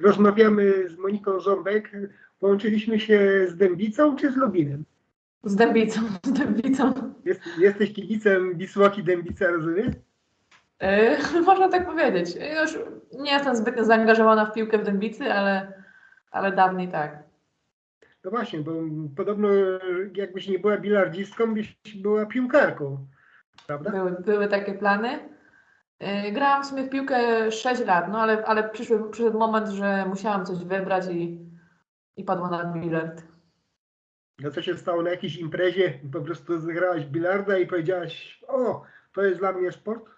rozmawiamy z Moniką Ząbek. Połączyliśmy się z Dębicą czy z Lubinem? Z dębicą, z dębicą. Jest, jesteś kibicem Wisłoki Dębica, rozumiesz? Yy, można tak powiedzieć. Już nie jestem zbytnio zaangażowana w piłkę w dębicy, ale, ale dawniej tak. No właśnie, bo podobno jakbyś nie była bilardzistką, byś była piłkarką, prawda? Były, były takie plany. Yy, grałam w sumie w piłkę 6 lat, no ale, ale przyszły, przyszedł moment, że musiałam coś wybrać i, i padło na bilard. No co się stało na jakiejś imprezie? Po prostu zagrałaś bilarda i powiedziałaś, o, to jest dla mnie sport?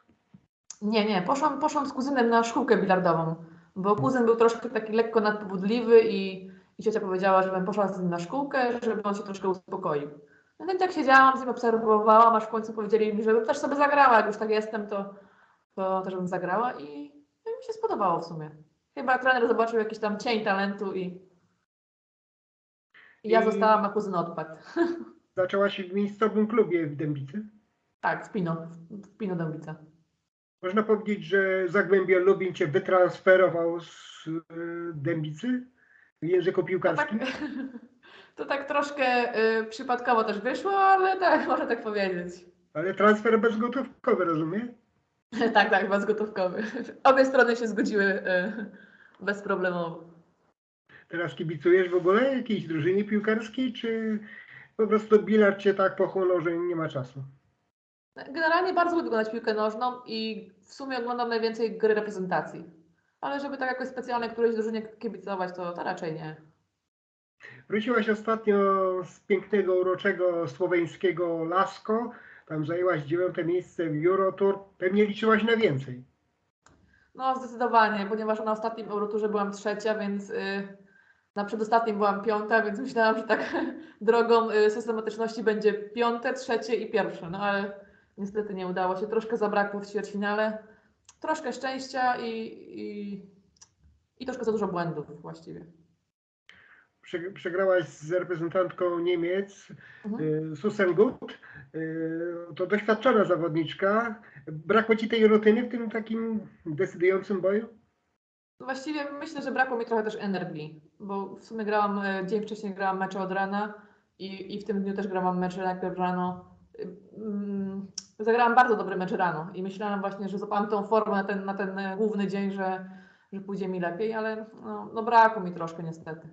Nie, nie, poszłam, poszłam z kuzynem na szkółkę bilardową, bo kuzyn był troszkę taki lekko nadpobudliwy i, i ciocia powiedziała, żebym poszła z nim na szkółkę, żeby on się troszkę uspokoił. No i tak siedziałam, z nim obserwowałam, aż w końcu powiedzieli mi, żebym też sobie zagrała, jak już tak jestem, to, to też bym zagrała i, no i mi się spodobało w sumie. Chyba trener zobaczył jakiś tam cień talentu i, i ja I- zostałam, a kuzyn odpadł. Zaczęłaś w miejscowym klubie w Dębicy. Tak, w Pino, w Pino Dębica. Można powiedzieć, że Zagłębie Lubin cię wytransferował z y, Dębicy w języku To tak, piłkarskim. to tak troszkę y, przypadkowo też wyszło, ale tak, można tak powiedzieć. Ale transfer bezgotówkowy, rozumiem? tak, tak, bezgotówkowy. Obie strony się zgodziły y, bezproblemowo. Teraz kibicujesz w ogóle jakiejś drużynie piłkarskiej, czy po prostu bilard cię tak pochłonął, że nie ma czasu? Generalnie bardzo lubię oglądać piłkę nożną i w sumie oglądam najwięcej gry reprezentacji. Ale żeby tak jakoś specjalnie którejś drużynie kibicować, to, to raczej nie. Wróciłaś ostatnio z pięknego, uroczego słoweńskiego Lasko. Tam zajęłaś dziewiąte miejsce w Eurotour. Pewnie liczyłaś na więcej. No zdecydowanie, ponieważ na ostatnim Euroturze byłam trzecia, więc y, na przedostatnim byłam piąta, więc myślałam, że tak drogą y, systematyczności będzie piąte, trzecie i pierwsze. No ale niestety nie udało się. Troszkę zabrakło w ćwierćfinale. Troszkę szczęścia i, i, i troszkę za dużo błędów właściwie. Prze- Przegrałaś z reprezentantką Niemiec, Mhm. y, Susan Gut. Y, To doświadczona zawodniczka. Brakło ci tej rutyny w tym takim decydującym boju? Właściwie myślę, że brakło mi trochę też energii, bo w sumie grałam, e, dzień wcześniej grałam mecze od rana i, i w tym dniu też grałam mecze najpierw rano. Mm, Zagrałam bardzo dobry mecz rano i myślałam właśnie, że złapałam tą formę na ten, na ten e, główny dzień, że, że pójdzie mi lepiej, ale no, no brakło mi troszkę niestety.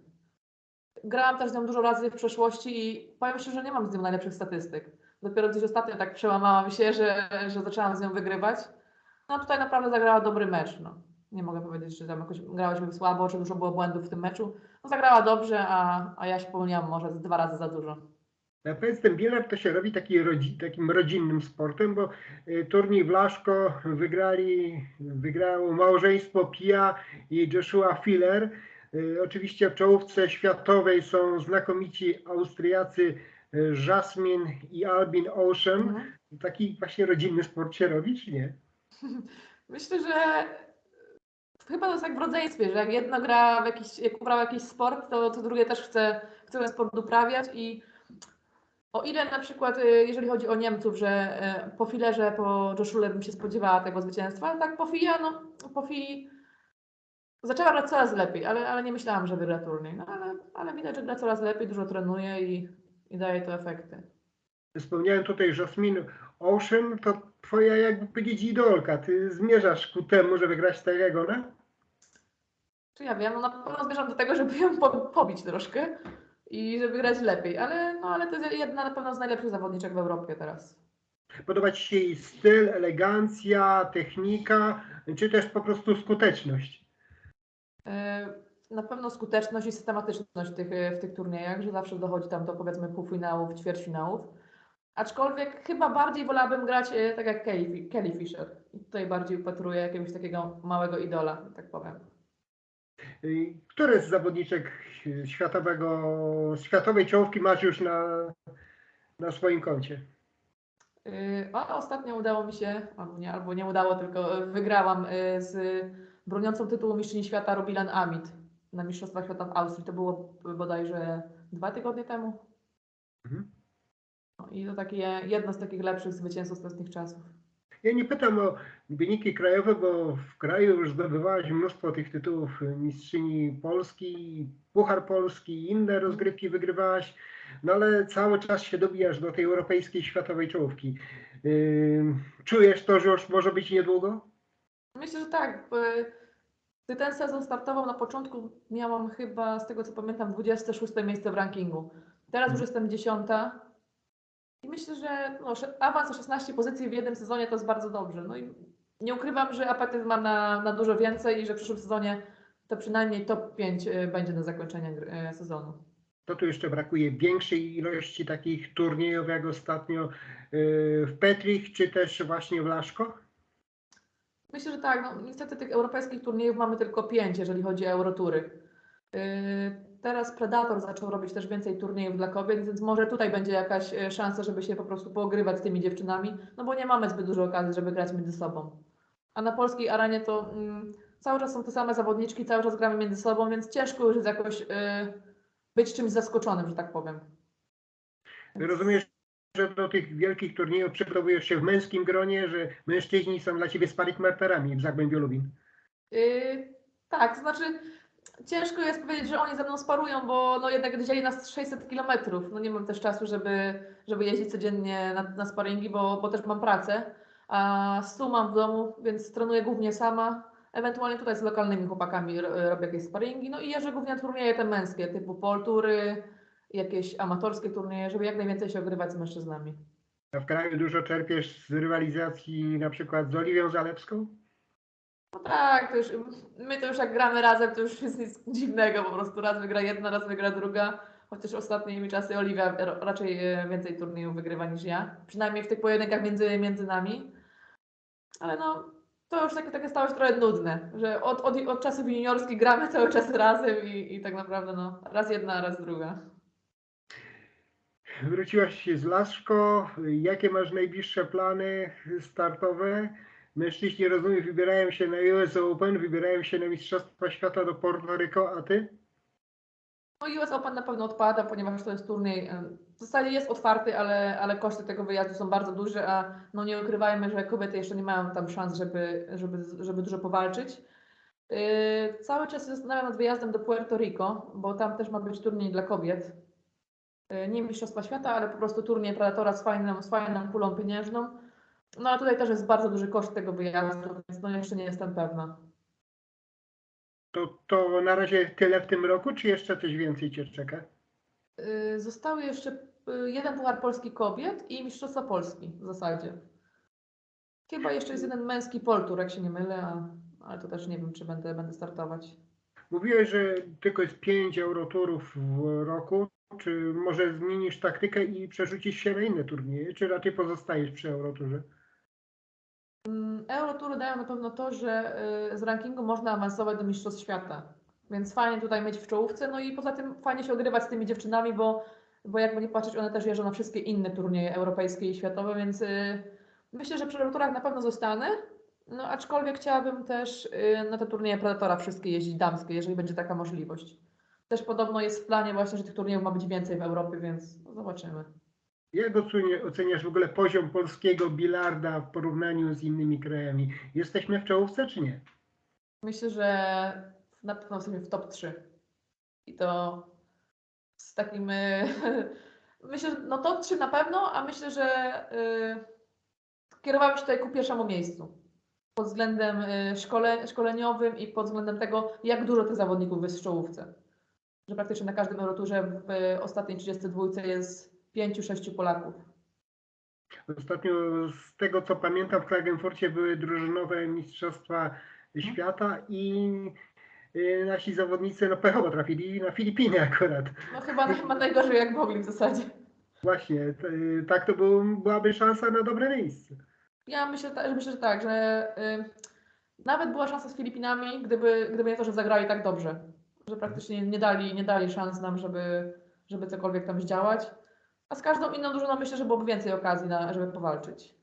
Grałam też z nią dużo razy w przeszłości i powiem szczerze, że nie mam z nią najlepszych statystyk. Dopiero gdzieś ostatnio tak przełamałam się, że, że zaczęłam z nią wygrywać. No tutaj naprawdę zagrała dobry mecz. No. Nie mogę powiedzieć, że tam jakoś grałyśmy słabo, czy dużo było błędów w tym meczu. No, zagrała dobrze, a, a ja się popełniłam może dwa razy za dużo. Powiedz, ten bilard to się robi taki rodzi, takim rodzinnym sportem, bo y, turniej w Laszko wygrali, wygrało małżeństwo Pia i Joshua Filler. Y, Oczywiście w czołówce światowej są znakomici Austriacy y, Jasmine i Albin Ocean. Mhm. Taki właśnie rodzinny sport się robi, czy nie? Myślę, że chyba to jest jak w rodzeństwie, że jak jedno gra w jakiś, jak uprawia jakiś sport, to, to drugie też chce, chce ten sport uprawiać i o ile na przykład, y, jeżeli chodzi o Niemców, że po filerze, po Joshule bym się spodziewała tego zwycięstwa, tak po Fia, no po Fi zaczęła grać coraz lepiej, ale, ale nie myślałam, że wygra turniej, no ale, ale widać, że gra coraz lepiej, dużo trenuje i, i daje to efekty. Wspomniałem tutaj Jasmine Ocean, to twoja jakby powiedzieć idolka. Ty zmierzasz ku temu, żeby grać tak jak ona? Czy ja wiem, no na pewno zmierzam do tego, żeby ją po, pobić troszkę i żeby grać lepiej, ale, no, ale to jest jedna na pewno z najlepszych zawodniczek w Europie teraz. Podoba Ci się jej styl, elegancja, technika, czy też po prostu skuteczność? E, Na pewno skuteczność i systematyczność w tych, w tych turniejach, że zawsze dochodzi tam do powiedzmy półfinałów, ćwierćfinałów. Aczkolwiek chyba bardziej wolałabym grać e, tak jak Kelly, Kelly Fisher. I tutaj bardziej upatruję jakiegoś takiego małego idola, tak powiem. Y, Które z zawodniczek y, światowego, światowej czołówki masz już na, na swoim koncie? Yy, A ostatnio udało mi się, albo nie, albo nie udało, tylko yy, wygrałam yy, z broniącą tytułu mistrzyni świata Robilan Amit na Mistrzostwach Świata w Austrii. To było bodajże dwa tygodnie temu. Mhm. No I to takie jedno z takich lepszych zwycięstw ostatnich czasów. Ja nie pytam o wyniki krajowe, bo w kraju już zdobywałaś mnóstwo tych tytułów mistrzyni Polski, Puchar Polski, inne rozgrywki wygrywałaś, no ale cały czas się dobijasz do tej europejskiej, światowej czołówki. Yy, Czujesz to, że już może być niedługo? Myślę, że tak. Gdy ten sezon startował na początku, miałam chyba, z tego co pamiętam, 26 miejsce w rankingu. Teraz już jestem 10. I myślę, że no, awans o 16 pozycji w jednym sezonie to jest bardzo dobrze. No i nie ukrywam, że apetyt mam na, na dużo więcej i że w przyszłym sezonie to przynajmniej top 5 y, będzie na zakończenie gry- y, sezonu. To tu jeszcze brakuje większej ilości takich turniejów jak ostatnio yy, w Petrich, czy też właśnie w Laszko? Myślę, że tak. No, niestety tych europejskich turniejów mamy tylko pięć, jeżeli chodzi o Eurotury. Yy, teraz Predator zaczął robić też więcej turniejów dla kobiet, więc może tutaj będzie jakaś e, szansa, żeby się po prostu poogrywać z tymi dziewczynami, no bo nie mamy zbyt dużo okazji, żeby grać między sobą. A na polskiej arenie to mm, cały czas są te same zawodniczki, cały czas gramy między sobą, więc ciężko już jest jakoś e, być czymś zaskoczonym, że tak powiem. Rozumiesz, że do tych wielkich turniejów przygotowujesz się w męskim gronie, że mężczyźni są dla ciebie sparring partnerami w Zagłębiu Lubin. Yy, tak, znaczy ciężko jest powiedzieć, że oni ze mną sparują, bo no jednak dzieli nas 600 kilometrów. No nie mam też czasu, żeby, żeby jeździć codziennie na, na sparingi, bo, bo też mam pracę. A stół mam w domu, więc trenuję głównie sama. Ewentualnie tutaj z lokalnymi chłopakami ro- robię jakieś sparingi. No i jeżdżę głównie na turnieje te męskie, typu poltury, jakieś amatorskie turnieje, żeby jak najwięcej się ogrywać z mężczyznami. A w kraju dużo czerpiesz z rywalizacji na przykład z Oliwią Zalewską? No tak, to już, my to już jak gramy razem, to już jest nic dziwnego, po prostu raz wygra jedna, raz wygra druga, chociaż ostatnimi czasy Oliwia ra- raczej e, więcej turniejów wygrywa niż ja, przynajmniej w tych pojedynkach między, między nami, ale no, to już takie, takie stało się trochę nudne, że od, od, od czasów juniorskich gramy cały czas razem i, i tak naprawdę no, raz jedna, raz druga. Wróciłaś z Laszko. Jakie masz najbliższe plany startowe? Mężczyźni, rozumiem, wybierają się na US Open, wybierają się na Mistrzostwa Świata do Porto Rico, a ty? No US Open na pewno odpada, ponieważ to jest turniej, e, w zasadzie jest otwarty, ale, ale koszty tego wyjazdu są bardzo duże, a no nie ukrywajmy, że kobiety jeszcze nie mają tam szans, żeby, żeby, żeby dużo powalczyć. Yy, cały czas się zastanawiam nad wyjazdem do Puerto Rico, bo tam też ma być turniej dla kobiet. Yy, nie Mistrzostwa Świata, ale po prostu turniej Predatora z fajną, z fajną kulą pieniężną. No a tutaj też jest bardzo duży koszt tego wyjazdu, więc no jeszcze nie jestem pewna. To, to na razie tyle w tym roku, czy jeszcze coś więcej cię czeka? Y, Zostały jeszcze y, jeden Puchar Polski Kobiet i Mistrzostwa Polski w zasadzie. Chyba jeszcze jest jeden męski poltur, jak się nie mylę, a, ale to też nie wiem, czy będę, będę startować. Mówiłeś, że tylko jest 5 Euroturów w roku. Czy może zmienisz taktykę i przerzucisz się na inne turnieje, czy raczej pozostajesz przy Euroturze? Mm, Eurotury dają na pewno to, że y, z rankingu można awansować do Mistrzostw Świata. Więc fajnie tutaj mieć w czołówce, no i poza tym fajnie się ogrywać z tymi dziewczynami, bo, bo jakby nie patrzeć, one też jeżdżą na wszystkie inne turnieje europejskie i światowe, więc y, myślę, że przy Euroturach na pewno zostanę. No aczkolwiek chciałabym też y, na te turnieje Predatora wszystkie jeździć damskie, jeżeli będzie taka możliwość. Też podobno jest w planie właśnie, że tych turniejów ma być więcej w Europie, więc no zobaczymy. Jak ocenia- oceniasz w ogóle poziom polskiego bilarda w porównaniu z innymi krajami? Jesteśmy w czołówce, czy nie? Myślę, że na pewno jesteśmy w top 3. I to z takim. y, Myślę, że no top 3 na pewno, a myślę, że y, kierowałem się tutaj ku pierwszemu miejscu. Pod względem y, szkole, szkoleniowym i pod względem tego, jak dużo tych zawodników jest w czołówce. Że praktycznie na każdym Euroturze w y, ostatniej 32 jest 5-6 Polaków. Ostatnio z tego co pamiętam w Klagenfurcie były drużynowe mistrzostwa świata i y, nasi zawodnicy no pechowo trafili na Filipiny akurat. No chyba, chyba najgorzej jak mogli w zasadzie. Właśnie, y, tak to był, byłaby szansa na dobre miejsce. Ja myślę, ta- myślę że tak, że y, nawet była szansa z Filipinami, gdyby, gdyby nie to, że zagrali tak dobrze. Że praktycznie nie dali, nie dali szans nam, żeby, żeby cokolwiek tam zdziałać. A z każdą inną drużyną myślę, że byłoby więcej okazji, na, żeby powalczyć.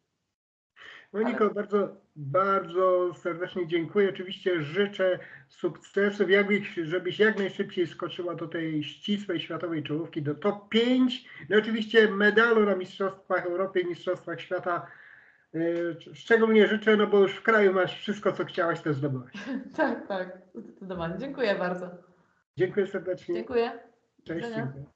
Moniko, bardzo, bardzo serdecznie dziękuję. Oczywiście życzę sukcesów, jakbyś, żebyś jak najszybciej skoczyła do tej ścisłej światowej czołówki, do top 5. No oczywiście medalu na Mistrzostwach Europy i Mistrzostwach Świata, y, szczególnie życzę, no bo już w kraju masz wszystko, co chciałaś, to zdobyłaś. Tak, tak, zdecydowanie. Dziękuję bardzo. Dziękuję serdecznie. Dziękuję. Cześć. Dziękuję.